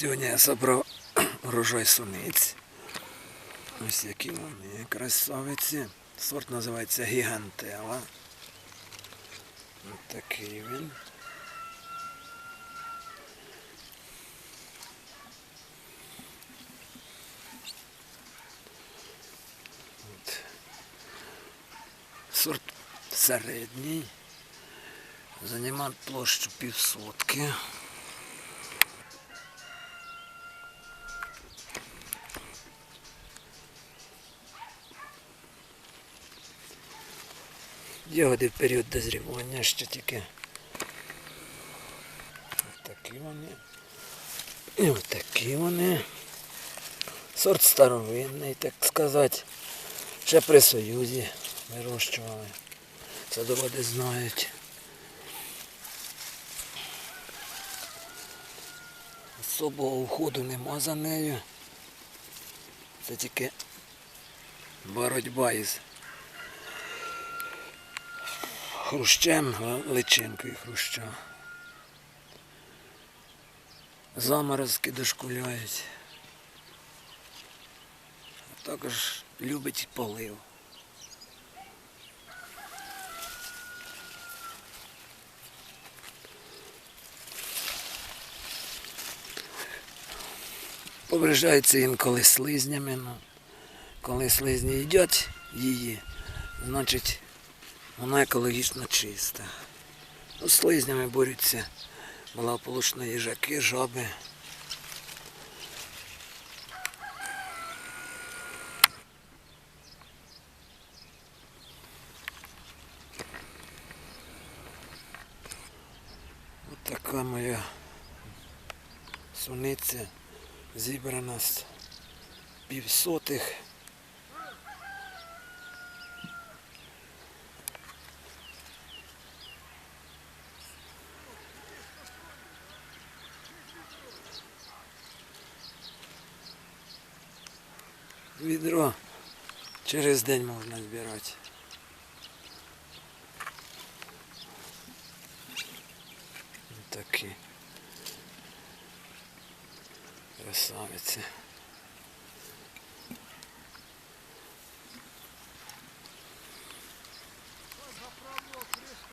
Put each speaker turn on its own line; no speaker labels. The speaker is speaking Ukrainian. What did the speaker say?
Сьогодні я забрав урожай суниць. Ось які вони красавиці. Сорт називається Гігантела. Ось такий він. От. Сорт середній. Займає площу півсотки. Ягоди в період дозрівання ще тільки. Такі вони. І ось такі вони. Сорт старовинний, так сказати. Ще при Союзі вирощували. Садоводи знають. Особого уходу нема за нею. Це тільки боротьба із хрущем, личинкою хруща. Заморозки дошкуляють. Також любить полив. Повражається інколи слизнями. Ну, коли слизні їдять її, значить вона екологічно чиста. Ну, з слизнями борються благополучно їжаки, жаби. Ось така моя суниця зібрана з півсотих. Відро через день можна збирати. Такі красавиці.